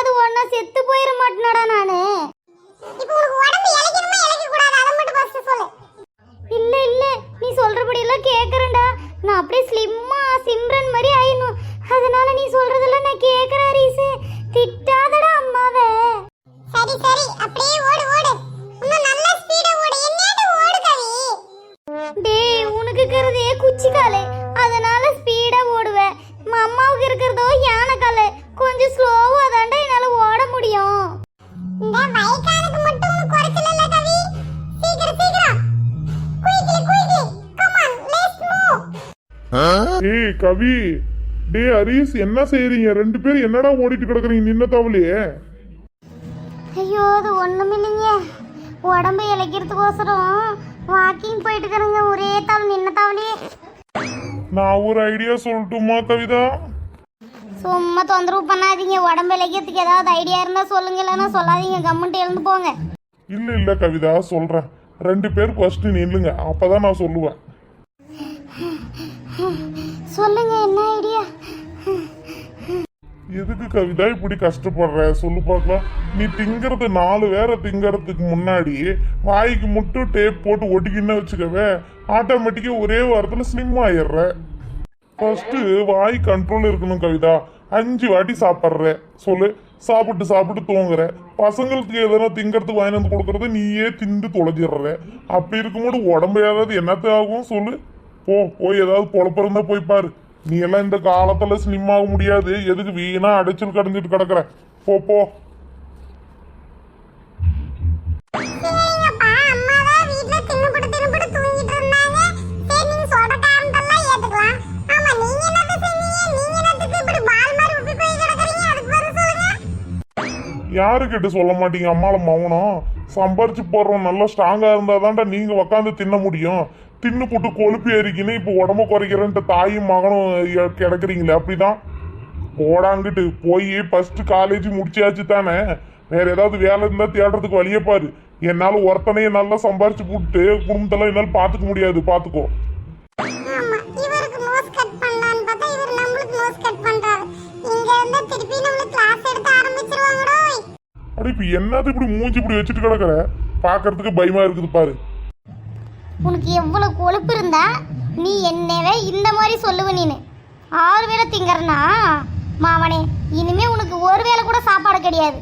ஏதாவது ஒண்ணா செத்து போயிட மாட்டேனடா நானு. இப்போ உனக்கு உடம்பு இளைக்கணுமா இளைக்க கூடாது அதை மட்டும் ஃபர்ஸ்ட் சொல்லு. இல்ல இல்ல. நீ சொல்றபடி எல்லாம் கேக்குறேன்டா. நான் அப்படியே ஸ்லிம்மா சிம்ரன் மாதிரி ஆயிடணும். அதனால நீ சொல்றதெல்லாம் நான் கேக்குறேன் ரீசு திட்டாதடா அம்மாவே. சரி சரி. அப்படியே ஓடு ஓடு. இன்னும் நல்ல ஸ்பீடா ஓடு. என்னது ஓடு கவி. டேய் உனக்கு இருக்கிறதே குச்சி காலே அதனால ஸ்பீடா ஓடுவேன் அம்மாவுக்கு இருக்கிறதோ யானை காலே ஏய் கவி. டே ஹரிஸ் என்ன செய்றீங்க? ரெண்டு பேரும் என்னடா ஓடிட்டு கிடக்குறீங்க? நின்ன தவலையே ஐயோ அது ஒண்ணும் இல்லைங்க. உடம்பு இழைக்கிறதுக்கோசரம் வாக்கிங் போயிட்டு இருக்கிறேங்க ஒரே தாள் நின்ன தாவலே நான் ஒரு ஐடியா சொல்லட்டுமா கவிதா? சும்மா தொந்தரவு பண்ணாதீங்க. உடம்பு இழைக்கிறதுக்கு ஏதாவது ஐடியா இருந்தா சொல்லுங்க. இல்லைன்னா சொல்லாதீங்க. கம்முன்ட்டு எழுந்து போங்க. இல்ல இல்ல கவிதா சொல்றேன். ரெண்டு பேர் ஃபர்ஸ்ட் நில்லுங்க. அப்பதான் நான் சொல்லுவேன். சொல்லுங்க என்ன ஐடியா? எதுக்கு கவிதா இப்படி கஷ்டப்படுற? சொல்லு பார்க்கலாம். நீ திங்கிறது நாலு வேற திங்கறதுக்கு முன்னாடி வாய்க்கு மட்டும் டேப் போட்டு ஒட்டிக்கின்னு வச்சுக்கவே ஆட்டோமேட்டிக்கா ஒரே வாரத்துல ஸ்லிம் ஆயிடுற. ஃபர்ஸ்ட் வாய் கண்ட்ரோல் இருக்கணும் கவிதா. அஞ்சு வாட்டி சாப்பிட்ற. சொல்லு. சாப்பிட்டு சாப்பிட்டு தூங்குற. பசங்களுக்கு எதனா திங்கறதுக்கு வாங்கி வந்து கொடுக்கறது நீயே திண்டு தொலைஞ்சிடுற. அப்படி இருக்கும்போது உடம்பு ஏதாவது என்னத்த ஆகும்? சொல்லு. போ போய் ஏதாவது பொழப்பிருந்தா போய் பாரு. நீ எல்லாம் இந்த காலத்துல ஸ்லிம் ஆக முடியாது. எதுக்கு வீணா அடைச்சல் கடைஞ்சிட்டு கிடக்குற? போ போ. சரிங்கப்பா அம்மா தான் வீட்ல தின்னுபுட்டு தின்னுபுட்டு தூங்கிட்டு இருந்தாங்க. சரி நீங்க சொல்ற காரணத்தெல்லாம் ஏத்துக்கலாம். ஆமா நீங்க என்னத்த செஞ்சீங்க நீங்க என்னத்துக்கு இப்படி பால் மாதிரி உப்பி போய் கிடக்குறீங்க? அதுக்கு பதில் சொல்லுங்க. யாரு கிட்ட சொல்ல மாட்டீங்க? அம்மால மௌனம். சம்பாரிச்சு போடுறோம் நல்லா ஸ்ட்ராங்கா இருந்தா தான்டா நீங்க உக்காந்து தின்ன முடியும். தின்னு போட்டு கொழுப்பு ஏறிக்கின்னு இப்போ உடம்ப குறைக்கிறேன்ட்டு தாயும் மகனும் கிடக்குறீங்களே அப்படிதான். போடாங்கிட்டு போய் ஃபர்ஸ்ட் காலேஜ் முடிச்சாச்சு தானே. வேற ஏதாவது வேலை இருந்தா தேடுறதுக்கு வழியே பாரு. என்னால ஒருத்தனையும் நல்லா சம்பாரிச்சு போட்டு குடும்பத்தெல்லாம் என்னால பாத்துக்க முடியாது பாத்துக்கோ. ஆமா இவருக்கு நோஸ் கட் பண்ணலாம்னு பார்த்தா இவர் நம்மளுக்கு நோஸ் கட் பண்றாரு. இங்க இருந்தா திருப்பி நம்மளுக்கு கிளாஸ் எடுத்து ஆரம்பிச்சிருவாங்கடோ. அட இப்ப என்னது இப்படி மூஞ்சி இப்படி வச்சுட்டு கிடக்குற? பாக்குறதுக்கு பயமா இருக்குது பாரு. உனக்கு எவ்வளோ கொழுப்பு இருந்தா நீ என்னவே இந்த மாதிரி சொல்லுவ நீனு. ஆறு வேளை திங்கறனா? மாவனே இனிமே உனக்கு ஒரு வேளை கூட சாப்பாடு கிடையாது.